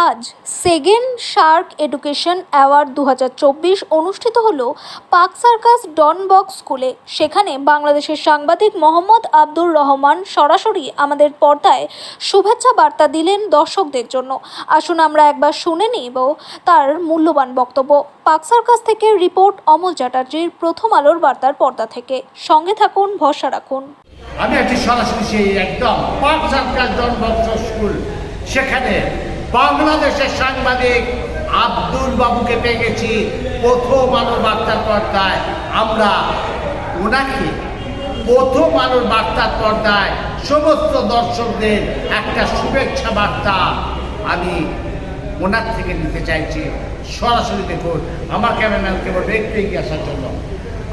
আজ second Shark education award দু হাজার চব্বিশ অনুষ্ঠিত হল পাক সার্কাস ডন বক্স স্কুলে। সেখানে বাংলাদেশের সাংবাদিক মোহাম্মদ আব্দুর রহমান সরাসরি আমাদের পর্দায় শুভেচ্ছা বার্তা দিলেন দর্শকদের জন্য। আসুন আমরা একবার শুনে নিব তার মূল্যবান বক্তব্য। পাক সার্কাস থেকে রিপোর্ট অমল চ্যাটার্জির প্রথম আলোর বার্তার পর্দা থেকে। সঙ্গে থাকুন, ভরসা রাখুন। আমি একটি সরাসরি একদম পাক সরকার জনবংশ স্কুল। সেখানে বাংলাদেশের সাংবাদিক আব্দুল বাবুকে পেয়ে গেছি প্রথম আলোর বার্তার পর্দায়। আমরা ওনাকে প্রথম আলোর বার্তার পর্দায় সমস্ত দর্শকদের একটা শুভেচ্ছা বার্তা আমি ওনার থেকে নিতে চাইছি। সরাসরি দেখুন, আমার ক্যামেরাম্যানকে বলবে, একটু এগিয়ে আসার জন্য।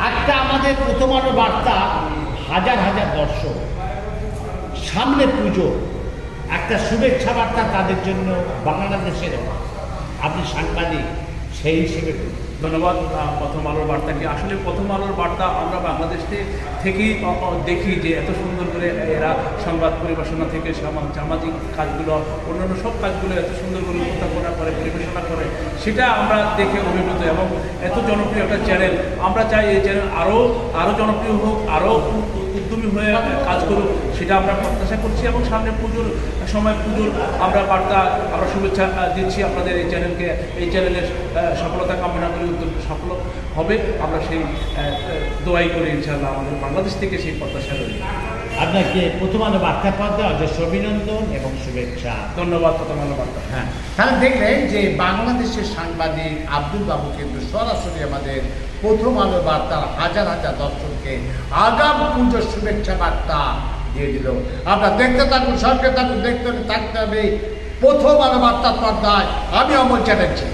একটা আমাদের প্রথম আলো বার্তা, হাজার হাজার দর্শক, সামনে পুজো। একটা শুভেচ্ছা বার্তা তাদের জন্য বাংলাদেশের আপনি সাংবাদিক, সেই হিসেবে ধন্যবাদ প্রথম আলোর বার্তাকে আসলে প্রথম আলোর বার্তা আমরা বাংলাদেশ থেকেই দেখি যে এত সুন্দর করে এরা সংবাদ পরিবেশনা থেকে সামাজিক কাজগুলো, অন্যান্য সব কাজগুলো এত সুন্দর করে উপস্থাপনা করে, পরিবেশনা করে, সেটা আমরা দেখে অভিভূত। এবং এত জনপ্রিয় একটা চ্যানেল, আমরা চাই এই চ্যানেল আরও আরও জনপ্রিয় হোক আরও উদ্যমী হয়ে কাজ করুক সেটা আমরা প্রত্যাশা করছি এবং সামনে পুজোর সময় পুজোর আমরা বার্তা, আমরা শুভেচ্ছা দিচ্ছি আপনাদের এই চ্যানেলকে। এই চ্যানেলের সফলতা কামনা করি উদ্যোগ সফল হবে। আমরা সেই দোয়াই করে ইনশাআল্লাহ আমাদের বাংলাদেশ থেকে সেই প্রত্যাশা করি আপনাকে প্রথম আলো বার্তা পর্দা অজস্র অভিনন্দন এবং শুভেচ্ছা। ধন্যবাদ প্রথম আলো বার্তা। হ্যাঁ। তাহলে দেখলেন যে বাংলাদেশের সাংবাদিক আব্দুল বাবু কিন্তু সরাসরি আমাদের প্রথম আলো বার্তার হাজার হাজার দর্শককে আগাম পুজোর শুভেচ্ছা বার্তা দিয়ে দিল। আপনারা দেখতে থাকুন সরকার থাকুন দেখতে থাকতে হবে প্রথম আলো বার্তার পর্দায়। আমি অমল চ্যাটার্জি।